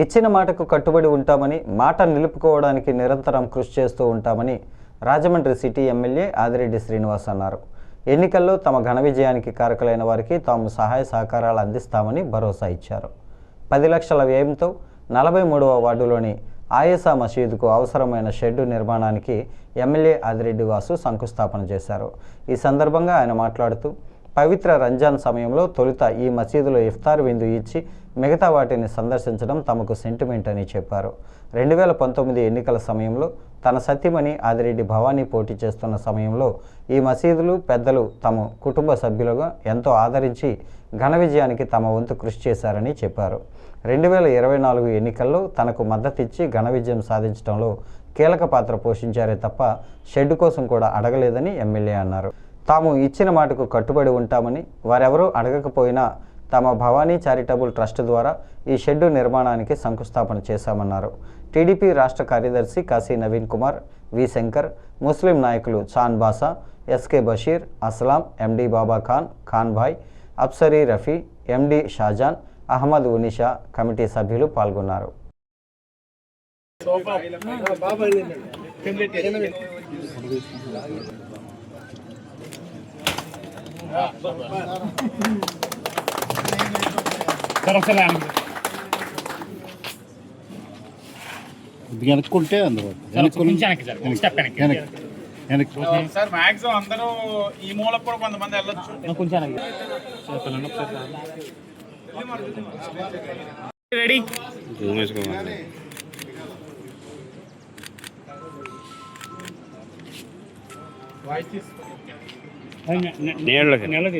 ఇచ్చిన మాటకు కట్టుబడి ఉంటామని మాట నిలుపుకోవడానికి నిరంతరం కృషి చేస్తూ ఉంటామని రాజమండ్రి సిటీ ఎమ్మెల్యే ఆదిరెడ్డి శ్రీనివాస్ అన్నారు. ఎన్నికల్లో తమ ఘన విజయానికి కారకులైన వారికి తాము సహాయ సహకారాలు అందిస్తామని భరోసా ఇచ్చారు. పది లక్షల వ్యయంతో నలభై మూడవ వార్డులోని ఆయసా మసీదుకు అవసరమైన షెడ్డు నిర్మాణానికి ఎమ్మెల్యే ఆదిరెడ్డి వాసు శంకుస్థాపన చేశారు. ఈ సందర్భంగా ఆయన మాట్లాడుతూ పవిత్ర రంజాన్ సమయంలో తొలుత ఈ మసీదులో ఇఫ్తార్ విందు ఇచ్చి మిగతా వాటిని సందర్శించడం తమకు సెంటిమెంట్ అని చెప్పారు. రెండు వేల పంతొమ్మిది ఎన్నికల సమయంలో తన సత్యమణి ఆదిరెడ్డి భవానీ పోటీ చేస్తున్న సమయంలో ఈ మసీదులు పెద్దలు తమ కుటుంబ సభ్యులుగా ఎంతో ఆదరించి ఘన విజయానికి తమ వంతు కృషి చేశారని చెప్పారు. రెండు వేల ఇరవై నాలుగు ఎన్నికల్లో తనకు మద్దతిచ్చి ఘన విజయం సాధించడంలో కీలక పాత్ర పోషించారే తప్ప షెడ్ కోసం కూడా అడగలేదని ఎమ్మెల్యే అన్నారు. తాము ఇచ్చిన మాటకు కట్టుబడి ఉంటామని వారెవరూ అడగకపోయినా తమ భవానీ చారిటబుల్ ట్రస్ట్ ద్వారా ఈ షెడ్డు నిర్మాణానికి శంకుస్థాపన చేశామన్నారు. టీడీపీ రాష్ట్ర కార్యదర్శి కాశీ నవీన్ కుమార్ వి శంకర్ ముస్లిం నాయకులు Chan Basha SK Basheer Aslam MD Baba Khan Khan Bhai Afsari Rafi MD Shajan Ahmed Unisha committee సభ్యులు పాల్గొన్నారు. వెనక్కుంటే అందులో సార్ మాక్సిమం అందరూ ఈ మూల కూడా కొంతమంది వెళ్ళొచ్చు. కొంచెం రెడీ? నీళ్ళకి నెలది